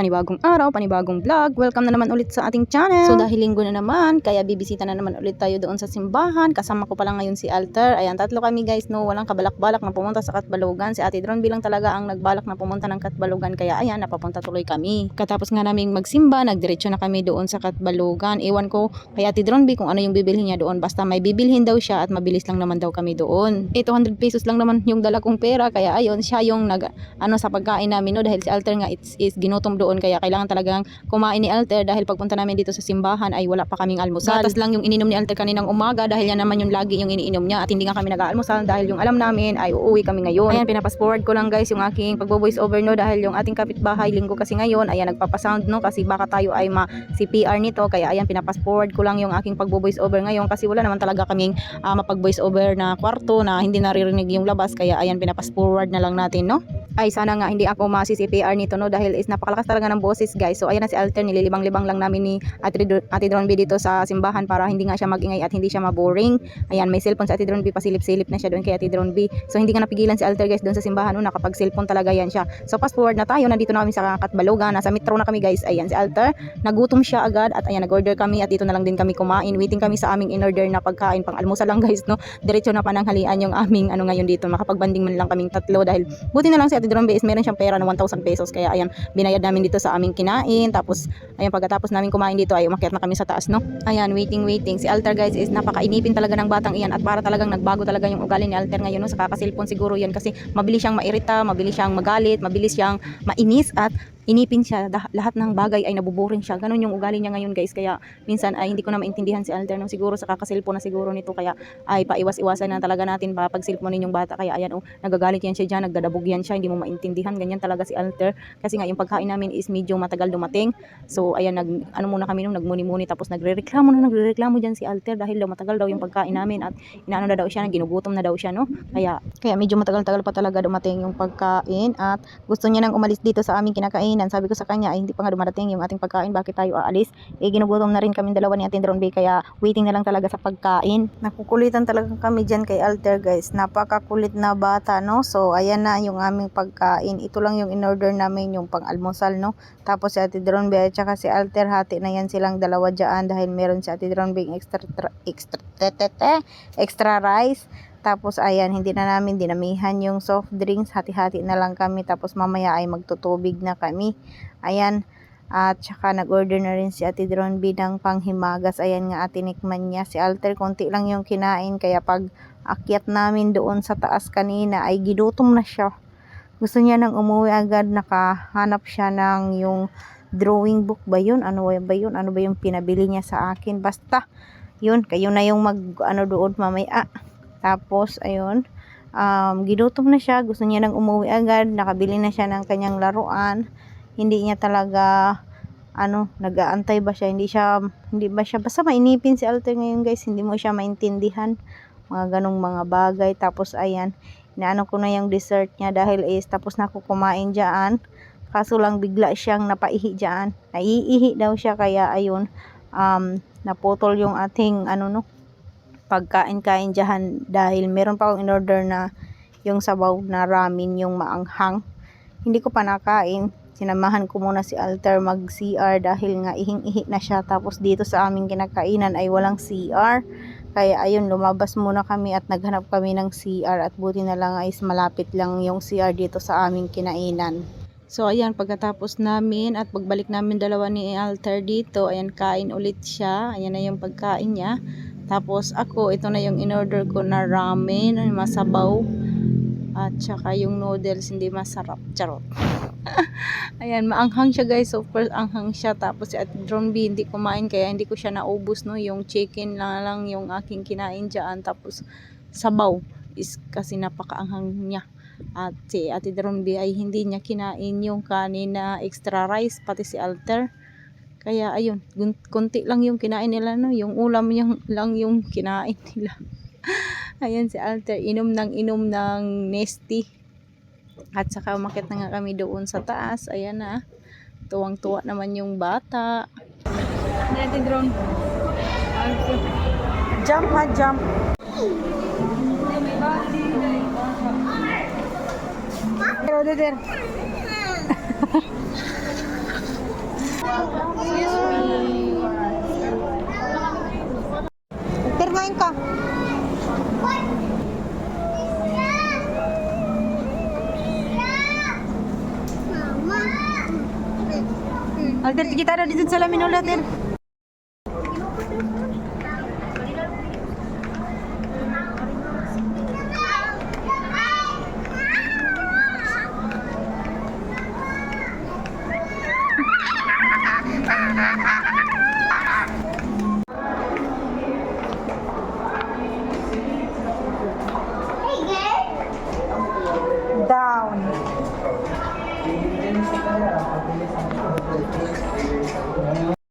Panibagong araw, panibagong vlog. Welcome na naman ulit sa ating channel. So dahil linggo na naman, kaya bibisita na naman ulit tayo doon sa simbahan. Kasama ko pala ngayon si Alter. Ayan, tatlo kami guys, no, walang kabalak-balak na pumunta sa Katbalogan. Si Ate Dron bilang talaga ang nagbalak na pumunta ng Katbalogan. Kaya ayan, napapunta tuloy kami. Katapos nga naming magsimba, nagdiretso na kami doon sa Katbalogan. Ewan ko kay Ate Dron B kung ano yung bibilhin niya doon. Basta may bibilhin daw siya at mabilis lang naman daw kami doon. Eh, 200 pesos lang naman yung dala kong pera. Kaya ayun, siya yung nag, ano, sa pagkain namin, no, dahil si Alter nga it's, is ginutom doon. Kaya kailangan talagang kumain ni Alter dahil pagpunta namin dito sa simbahan ay wala pa kaming almusal. Gatas lang yung ininom ni Alter kaninang umaga dahil yan naman yung lagi yung iniinom niya at hindi nga kami nag-aalmusal dahil yung alam namin ay uuwi kami ngayon. Ayan, pinapas forward ko lang guys yung aking pagbo-voice over no dahil yung ating kapitbahay linggo kasi ngayon, ayan nagpapasound no kasi baka tayo ay ma CPR nito kaya ayan pinapas forward ko lang yung aking pagbo-voice over ngayon kasi wala naman talaga kaming ah, mapag-voice over na kwarto na hindi naririnig yung labas kaya ayan pinapas forward na lang natin no. Ay sana nga hindi ako ma-CPR nito no dahil is napakalakas talaga ng boses guys. So ayan na si Alter nililibang-libang lang namin ni Ate, Dro- Ate Dron B dito sa simbahan para hindi nga siya magingay at hindi siya maboring. Ayan may cellphone si Ate Dron B pasilip-silip na siya doon kay Ate Dron B. So hindi nga napigilan si Alter guys doon sa simbahan no nakapag cellphone talaga yan siya. So fast forward na tayo nandito na kami sa Katbalogan nasa metro na kami guys. Ayan si Alter nagutom siya agad at ayan nag-order kami at dito na lang din kami kumain. Waiting kami sa aming in-order na pagkain pang almusal lang guys no. Diretso na pananghalian yung aming ano ngayon dito. Makapagbanding man lang kaming tatlo dahil buti na lang si Ate Dron B is meron siyang pera ng 1,000 pesos kaya ayan binayad namin dito sa aming kinain tapos ayan pagkatapos namin kumain dito ay umakyat na kami sa taas no. Ayan waiting waiting. Si Alter guys is napakainipin talaga ng batang iyan at para talagang nagbago talaga yung ugali ni Alter ngayon no sa kakasilpon siguro yan kasi mabilis siyang mairita, mabilis siyang magalit, mabilis siyang mainis at inipin siya lahat ng bagay ay nabuboring siya. Ganun yung ugali niya ngayon guys. Kaya minsan ay hindi ko na maintindihan si Alter no? Siguro sa kakasilpon na siguro nito. Kaya ay paiwas-iwasan na talaga natin pa pag silponin yung bata. Kaya ayan oh nagagalit yan siya dyan nagdadabog yan siya hindi mo maintindihan. Ganyan talaga si Alter. Kasi nga yung pagkain namin is medyo matagal dumating. So ayan nag ano muna kami nung nagmuni-muni tapos nagrereklamo na nagrereklamo dyan si Alter dahil daw matagal daw yung pagkain namin at inaano na daw siya ginugutom na daw siya no? Kaya kaya medyo matagal-tagal pa talaga dumating yung pagkain at gusto niya nang umalis dito sa aming kinakainan sabi ko sa kanya ay hindi pa nga dumarating yung ating pagkain. Bakit tayo aalis? Eh ginugutom na rin kami dalawa ni Ate Dron Bay kaya waiting na lang talaga sa pagkain. Nakukulitan talaga kami dyan kay Alter guys. Napakakulit na bata no? So ayan na yung aming pagkain. Ito lang yung in-order namin yung pang almusal no? Tapos si Ate Dron Bay at saka si Alter hati na yan silang dalawa dyan dahil meron si Ate Dron Bay extra tra- extra tetete, extra rice tapos ayan, hindi na namin dinamihan yung soft drinks. Hati-hati na lang kami. Tapos mamaya ay magtutubig na kami. Ayan. At saka nag-order na rin si Ate Dron B ng panghimagas. Ayan nga atinikman niya. Si Alter, konti lang yung kinain. Kaya pag akyat namin doon sa taas kanina ay ginutom na siya. Gusto niya nang umuwi agad. Nakahanap siya ng yung drawing book ba yun? Ano ba yun? Ano ba yung pinabili niya sa akin? Basta, yun. Kayo na yung mag, ano doon mamaya. Tapos, ayun, um, ginutom na siya. Gusto niya nang umuwi agad. Nakabili na siya ng kanyang laruan. Hindi niya talaga, ano, nag-aantay ba siya? Hindi siya, hindi ba siya, basta mainipin si Alter ngayon guys. Hindi mo siya maintindihan. Mga ganong mga bagay. Tapos, ayan, inaano ko na yung dessert niya dahil is tapos na ako kumain dyan. Kaso lang bigla siyang napaihi dyan. Naiihi daw siya kaya ayun, um, naputol yung ating ano no, pagkain-kain dyan dahil meron pa akong in-order na yung sabaw na ramen yung maanghang. Hindi ko pa nakain. Sinamahan ko muna si Alter mag CR dahil nga ihing-ihi na siya. Tapos dito sa aming kinakainan ay walang CR. Kaya ayun, lumabas muna kami at naghanap kami ng CR at buti na lang ay malapit lang yung CR dito sa aming kinainan. So ayan, pagkatapos namin at pagbalik namin dalawa ni Alter dito, ayan kain ulit siya. Ayan na yung pagkain niya. Tapos ako, ito na yung in-order ko na ramen, masabaw. At saka yung noodles, hindi masarap. Charot. Ayan, maanghang siya guys. So first anghang siya. Tapos Ate Drone B, hindi kumain kaya hindi ko siya naubos no. Yung chicken na lang yung aking kinain dyan. Tapos sabaw is kasi napakaanghang niya. At si Ate Drone B ay hindi niya kinain yung kanin na extra rice. Pati si Alter. Kaya ayun, konti lang yung kinain nila no, yung ulam yung, lang yung kinain nila. Ayan si Alter, inom ng inom ng nesty. At saka umakit na nga kami doon sa taas. Ayan na. Tuwang-tuwa naman yung bata. Natin drone. Jump ha, jump. Pero there. Pirmain ka. Alter, kita ada dito sa lamin ulit, Alter.